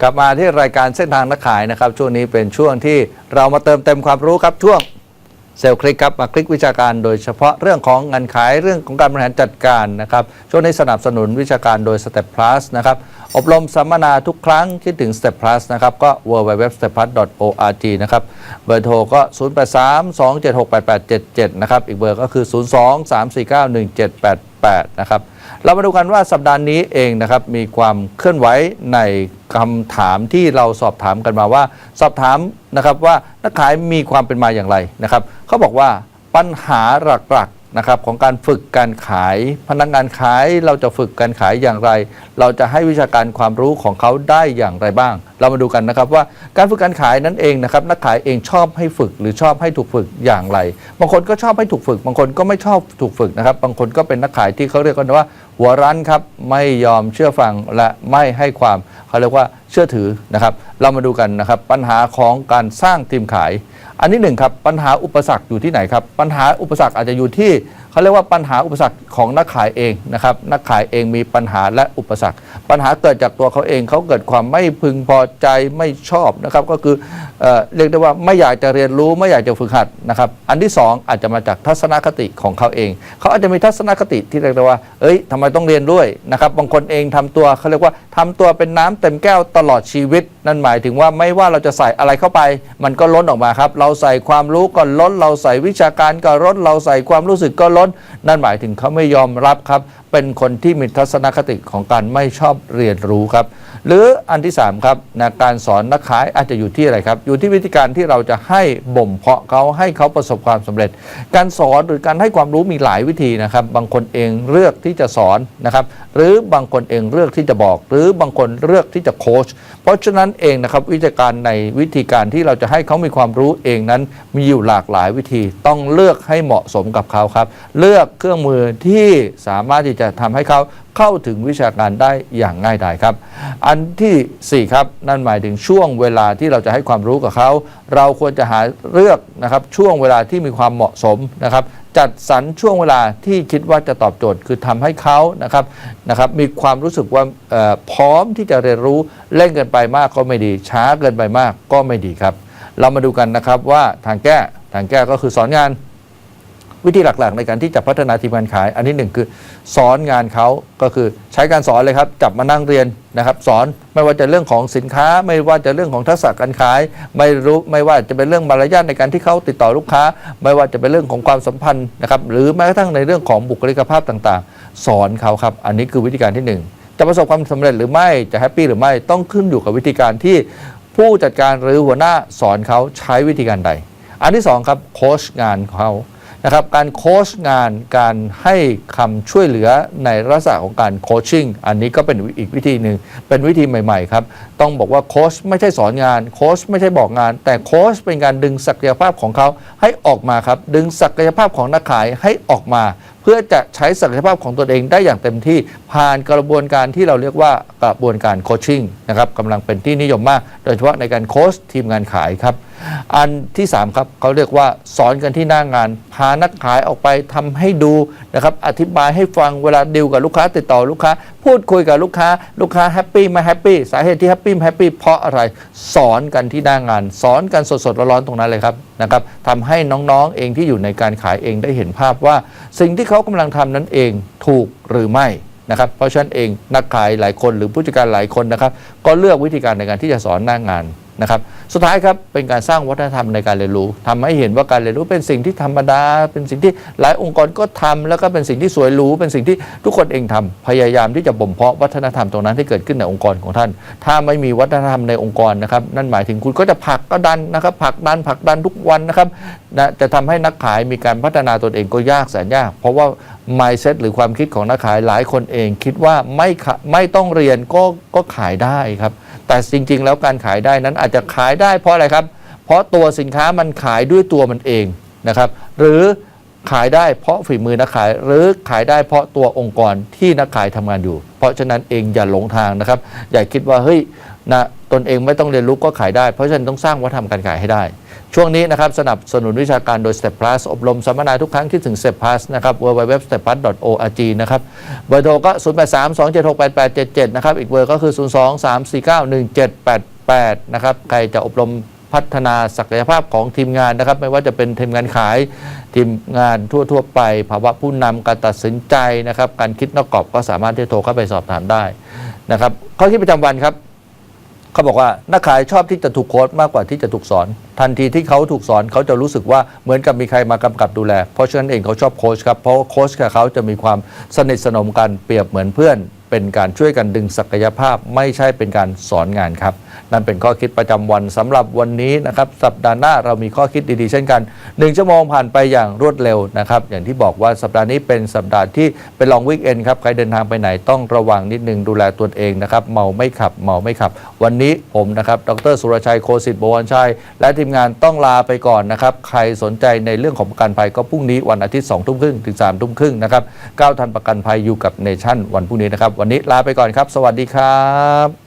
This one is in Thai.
กลับมาที่รายการเส้นทางนักขายนะครับ ช่วงนี้เป็นช่วงที่เรามาเติมเต็มความรู้ครับช่วงเซลล์คลิกครับมาคลิกวิชาการโดยเฉพาะเรื่องของงานขายเรื่องของการบริหารจัดการนะครับช่วงนี้สนับสนุนวิชาการโดย Step Plus นะครับอบรมสัมมนาทุกครั้งคิดถึง Step Plus นะครับก็ www.stepplus.org นะครับเบอร์โทรก็ 0832768877 นะครับอีกเบอร์ก็คือ 8 นะครับ เรามาดูกันว่าสัปดาห์นี้เองนะครับ มีความเคลื่อนไหวในคำถามที่เราสอบถามกันมาว่า สอบถามนะครับว่านักขายมีความเป็นมาอย่างไรนะครับเขาบอกว่าปัญหาหลักๆนะครับของการฝึกการขาย พนักงานขายเราจะฝึกการขายอย่างไร เราจะให้วิชาการความรู้ของเขาได้อย่างไรบ้างเรามาดูกันนะครับว่าการฝึกการขายนั่นเองนะครับนักขายเองชอบให้ฝึกหรือชอบให้ถูกฝึกอย่างไร บางคนก็ชอบให้ถูกฝึก บางคนก็ไม่ชอบถูกฝึกนะครับ บางคนก็เป็นนักขายที่เขาเรียกกันว่า หัวรั้นครับไม่ยอมเชื่อฟังและไม่ให้ความเขาเรียกว่าเชื่อถือนะครับ เรามาดูกันนะครับปัญหาของการสร้างทีมขาย อันที่หนึ่งครับปัญหาอุปสรรคอยู่ที่ไหนครับปัญหาอุปสรรคอาจจะอยู่ที่ เขาเรียกว่าปัญหาอุปสรรคของนักขายเองนะครับนักขายเองมีปัญหาและอุปสรรค ปัญหาเกิดจากตัวเขาเองเขาเกิดความไม่พึงพอใจไม่ชอบนะครับก็คือเอเรียกได้ว่าไม่อยากจะเรียนรู้ไม่อยากจะฝึกหัดนะครับอันที่สองอาจจะมาจากทัศนคติของเขาเอง เขาอาจจะมีทัศนคติที่เรียกได้ว่าเอ้ยทำไมต้องเรียนด้วยนะครับบางคนเองทำตัวเขาเรียกว่าทำตัวเป็นน้ำเต็มแก้วตลอดชีวิต นั่นหมายถึงว่าไม่ว่าเราจะใส่อะไรเข้าไป มันก็ล้นออกมาครับ เราใส่ความรู้ก็ล้น เราใส่วิชาการก็ล้น เราใส่ความรู้สึกก็ล้น นั่นหมายถึงเขาไม่ยอมรับครับ เป็นคนที่มีทัศนคติของการไม่ชอบเรียนรู้ครับ หรืออันที่ 3 ครับนะการสอนนักขายอาจจะอยู่ที่อะไรครับ อยู่ที่วิธีการที่เราจะให้บ่มเพาะเขาให้เขาประสบความสำเร็จ การสอนหรือการให้ความรู้มีหลายวิธีนะครับ บางคนเองเลือกที่จะสอนนะครับ หรือบางคนเองเลือกที่จะบอก หรือบางคนเลือกที่จะโค้ชเพราะฉะนั้นเองนะครับวิธีการในวิธีการที่เราจะให้เขามีความรู้เองนั้น มีอยู่หลากหลายวิธี ต้องเลือกให้เหมาะสมกับเขาครับ เลือกเครื่องมือที่สามารถที่จะทำให้เขา เข้าถึงวิชาการได้อย่างง่ายดายครับ อันทีสี่ 4 ครับนั่นหมายถึงช่วงเวลาที่เราจะให้ความรู้กับเขา เราควรจะหาเลือกนะครับช่วงเวลาที่มีความเหมาะสมนะครับจัดสรรช่วงเวลาที่คิดว่าจะตอบโจทย์คือทำให้เขานะครับนะครับมีความรู้สึกว่าพร้อมที่จะเรียนรู้เร่งเกินไปมากก็ไม่ดี ช้าเกินไปมากก็ไม่ดีครับ เรามาดูกันนะครับว่าทางแก้ทางแก้ก็คือสอนงาน วิธีหลักๆ ในการที่จะพัฒนาทีมงานขาย อันที่หนึ่งคือสอนงานเขาก็คือใช้การสอนเลยครับจับมานั่งเรียนนะครับสอนไม่ว่าจะเรื่องของสินค้า ไม่ว่าจะเรื่องของทักษะการขาย ไม่รู้ไม่ว่าจะเป็นเรื่องมารยาทในการที่เขาติดต่อลูกค้า ไม่ว่าจะเป็นเรื่องของความสัมพันธ์นะครับหรือแม้กระทั่งในเรื่องของบุคลิกภาพต่างๆ สอนเขาครับ อันนี้คือวิธีการที่หนึ่งจะประสบความสำเร็จหรือไม่จะแฮปปี้หรือไม่ต้องขึ้นอยู่กับวิธีการที่ผู้จัดการหรือหัวหน้าสอนเขาใช้วิธีการใด อันที่สองครับโค้ชงานเขา นะครับการโค้ชงานการให้คำช่วยเหลือในลักษณะของการโคชชิ่งอันนี้ก็เป็นอีกวิธีหนึ่งเป็นวิธีใหม่ๆครับต้องบอกว่าโค้ชไม่ใช่สอนงานโค้ชไม่ใช่บอกงาน แต่โค้ชเป็นการดึงศักยภาพของเขาให้ออกมาครับดึงศักยภาพของนักขายให้ออกมา พื่อจะใช้ศักยภาพของตนเองได้อย่างเต็มที่ผ่านกระบวนการที่เราเรียกว่ากระบวนการโคชชิ่งนะครับกำลังเป็นที่นิยมมาก โดยเฉพาะในการโค้ชทีมงานขายครับ อันที่ 3 ครับเขาเรียกว่าสอนกันที่หน้างาน พานักขายออกไปทำให้ดูนะครับอธิบายให้ฟังเวลาดีลกับลูกค้าติดต่อลูกค้า พูดคุยกับลูกค้า ลูกค้าแฮปปี้ไม่แฮปปี้สาเหตุที่แฮปปี้ไม่แฮปปี้เพราะอะไรสอนกันที่หน้างาน สอนกันสดๆร้อนๆตรงนั้นเลยครับนะครับทำให้น้องๆเองที่อยู่ในการขายเองได้เห็นภาพว่า สิ่งที่เขากำลังทำนั้นเองถูกหรือไม่ นะครับ เพราะฉะนั้นเองนักขายหลายคนหรือผู้จัดการหลายคนนะครับ ก็เลือกวิธีการในการที่จะสอนหน้างานนะครับ สุดท้ายครับเป็นการสร้างวัฒนธรรมในการเรียนรู้ทำให้เห็นว่าการเรียนรู้เป็นสิ่งที่ธรรมดา เป็นสิ่งที่หลายองค์กรก็ทำแล้วก็เป็นสิ่งที่สวยหรูเป็นสิ่งที่ทุกคนเองทำพยายามที่จะบ่มเพาะวัฒนธรรมตรงนั้นที่เกิดขึ้นในองค์กรของท่าน ถ้าไม่มีวัฒนธรรมในองค์กรนะครับ นั่นหมายถึงคุณก็จะผลักก็ดันนะครับผลักดันผลักดันทุกวันนะครับนะจะทำให้นักขายมีการพัฒนาตนเองก็ยากแสนยาก เพราะว่า mindset หรือความคิดของนักขายหลายคนเอง คิดว่าไม่ไม่ต้องเรียนก็ก็ขายได้ครับ แต่จริง ๆ แล้วการขายได้นั้นอาจจะขายได้เพราะอะไรครับ เพราะตัวสินค้ามันขายด้วยตัวมันเองนะครับ หรือขายได้เพราะฝีมือนักขายหรือขายได้เพราะตัวองค์กรที่นักขายทำงานอยู่ เพราะฉะนั้นเองอย่าหลงทางนะครับ อย่าคิดว่าเฮ้ยนะ ตนเองไม่ต้องเรียนรู้ก็ขายได้ เพราะฉะนั้นต้องสร้างวัฒนธรรมการขายให้ได้ ช่วงนี้นะครับสนับสนุนวิชาการโดย Step Plus อบรมสัมมนาทุกครั้งที่ถึง Step Plus นะครับ www.stepplus.org นะครับเบอร์โทรก็ 0832768877 นะครับ อีกเบอร์ก็คือ 023491788 นะครับ ใครจะอบรมพัฒนาศักยภาพของทีมงานนะครับ ไม่ว่าจะเป็นทีมงานขายทีมงานทั่ว ๆ ไป ภาวะผู้นำการตัดสินใจนะครับ การคิดนอกกรอบก็สามารถที่จะโทรเข้าไปสอบถามได้นะครับข้อคิดประจำวันครับ เขาบอกว่านักขายชอบที่จะถูกโค้ดมากกว่าที่จะถูกสอน ทันทีที่เขาถูกสอนเขาจะรู้สึกว่าเหมือนกับมีใครมากำกับดูแล เพราะฉะนั้นเองเขาชอบโค้ชครับเพราะโค้ชกับเขาจะมีความสนิทสนมกันเปรียบเหมือนเพื่อนเป็นการช่วยกันดึงศักยภาพไม่ใช่เป็นการสอนงานครับ นั่นเป็นข้อคิดประจำวันสำหรับวันนี้นะครับสัปดาห์หน้าเรามีข้อคิดดีๆ เช่นกัน 1 ชั่วโมงผ่านไปอย่างรวดเร็วนะครับ อย่างที่บอกว่าสัปดาห์นี้เป็นสัปดาห์ที่เป็นลองวิกเอนครับใครเดินทางไปไหนต้องระวังนิดนึงดูแลตัวเองนะครับเมาไม่ขับเมาไม่ขับ วันนี้ผมนะครับดรสุรชัยโคสิทธิ์บวรชัย และทีมงานต้องลาไปก่อนนะครับใครสนใจในเรื่องของประกันภัยก็พรุ่งนี้วันอาทิตย์2ทุ่มครึ่งถึง3ทุ่มครึ่งนะครับก้าวทันประกันภัยอยู่กับเนชั่นวันพรุ่งนี้นะครับวันนี้ลาไปก่อนครับ สวัสดีครับ